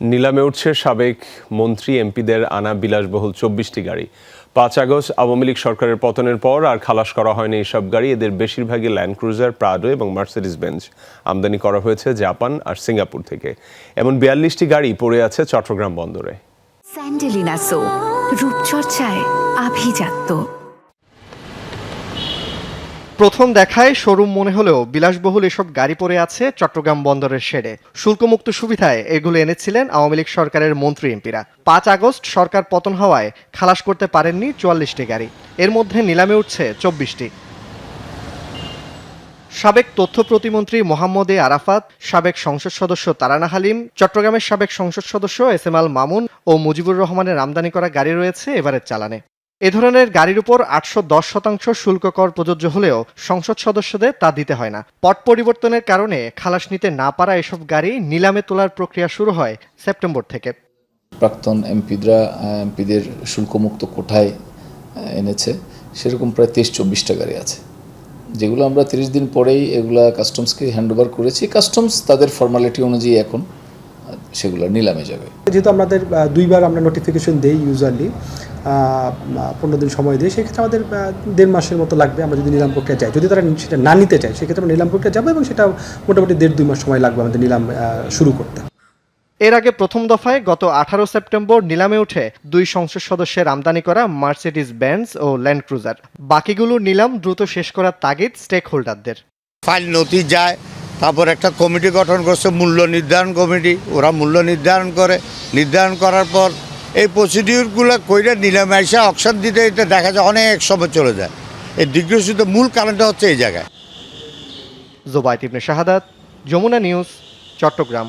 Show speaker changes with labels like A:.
A: নিলামে উঠছে সাবেক মন্ত্রী এমপিদের আনা বিলাসবহুল চব্বিশটি গাড়ি। পাঁচ আগস্ট আওয়ামী লীগ সরকারের পতনের পর আর খালাস করা হয়নি এইসব গাড়ি। এদের বেশিরভাগই ল্যান্ড ক্রুজার প্রাডো এবং মার্সিডিজ বেঞ্চ আমদানি করা হয়েছে জাপান আর সিঙ্গাপুর থেকে। এমন বিয়াল্লিশটি গাড়ি পড়ে আছে চট্টগ্রাম বন্দরে।
B: স্যান্ডেলিনা সো, রূপচর্চায় আভিজাত্য।
C: প্রথম দেখায় শোরুম মনে হলেও বিলাসবহুল এসব গাড়ি পড়ে আছে চট্টগ্রাম বন্দরের শেডে। শুল্কমুক্ত সুবিধায় এগুলো এনেছিলেন আওয়ামী লীগ সরকারের মন্ত্রী এমপিরা। পাঁচ আগস্ট সরকার পতন হওয়ায় খালাস করতে পারেননি চুয়াল্লিশটি গাড়ি। এর মধ্যে নিলামে উঠছে চব্বিশটি। সাবেক তথ্য প্রতিমন্ত্রী মোহাম্মদ এ আরাফাত, সাবেক সংসদ সদস্য তারানা হালিম, চট্টগ্রামের সাবেক সংসদ সদস্য এস এম আল মামুন ও মুজিবুর রহমানের আমদানি করা গাড়ি রয়েছে এবারের চালানে। এ ধরনের গাড়ির উপর আটশো দশ শতাংশ শুল্ক কর প্রযোজ্য হলেও সংসদ সদস্যদের তা দিতে হয় না। পট পরিবর্তনের কারণে খালাস নিতে না পারা এসব গাড়ি নিলামে তোলার প্রক্রিয়া শুরু হয় সেপ্টেম্বর থেকে।
D: প্রাক্তন এমপিদরা এমপিদের শুল্কমুক্ত কোঠায় এনেছে। সেরকম প্রায় তেইশ চব্বিশটা গাড়ি আছে। যেগুলো আমরা তিরিশ দিন পরেই এগুলা কাস্টমসকে হ্যান্ডওভার করেছি। কাস্টমস তাদের ফর্মালিটি অনুযায়ী এখন সেগুলো নিলামে যাবে।
E: যেহেতু আমাদের দুইবার আমরা নোটিফিকেশন দেই ইউজুয়ালি পনেরো দিন সময় দিয়ে সেক্ষেত্রে আমাদের দেড় মাসের মতো লাগবে আমরা যদি নিলাম প্রক্রিয়া যাই যদি তারা সেটা না নিতে চায় সেক্ষেত্রে আমরা নিলাম প্রক্রিয়া যাব এবং সেটা মোটামুটি দেড় দুই মাস সময় লাগবে আমাদের নিলাম শুরু করতে।
C: এর আগে প্রথম দফায় গত আঠারো সেপ্টেম্বর নিলামে উঠে দুই সংসদ সদস্যের আমদানি করা মার্সিডিজ বেঞ্জ ও ল্যান্ড ক্রুজার বাকিগুলো নিলাম দ্রুত শেষ করার তাগিদ স্টেক হোল্ডারদের
F: ফাইল নথি যায় তারপর একটা কমিটি গঠন করছে মূল্য নির্ধারণ কমিটি। ওরা মূল্য নির্ধারণ করে নির্ধারণ করার পর এই প্রসিডিউরগুলো কইরে নিলামে এসে অকশন দিতে দেখা যায় অনেক সময় চলে যায়। এই দিগ্রসিত মূল কারণটা হচ্ছে এই জায়গায়।
C: জোবাইতিবনে শাহাদাত, যমুনা নিউজ, চট্টগ্রাম।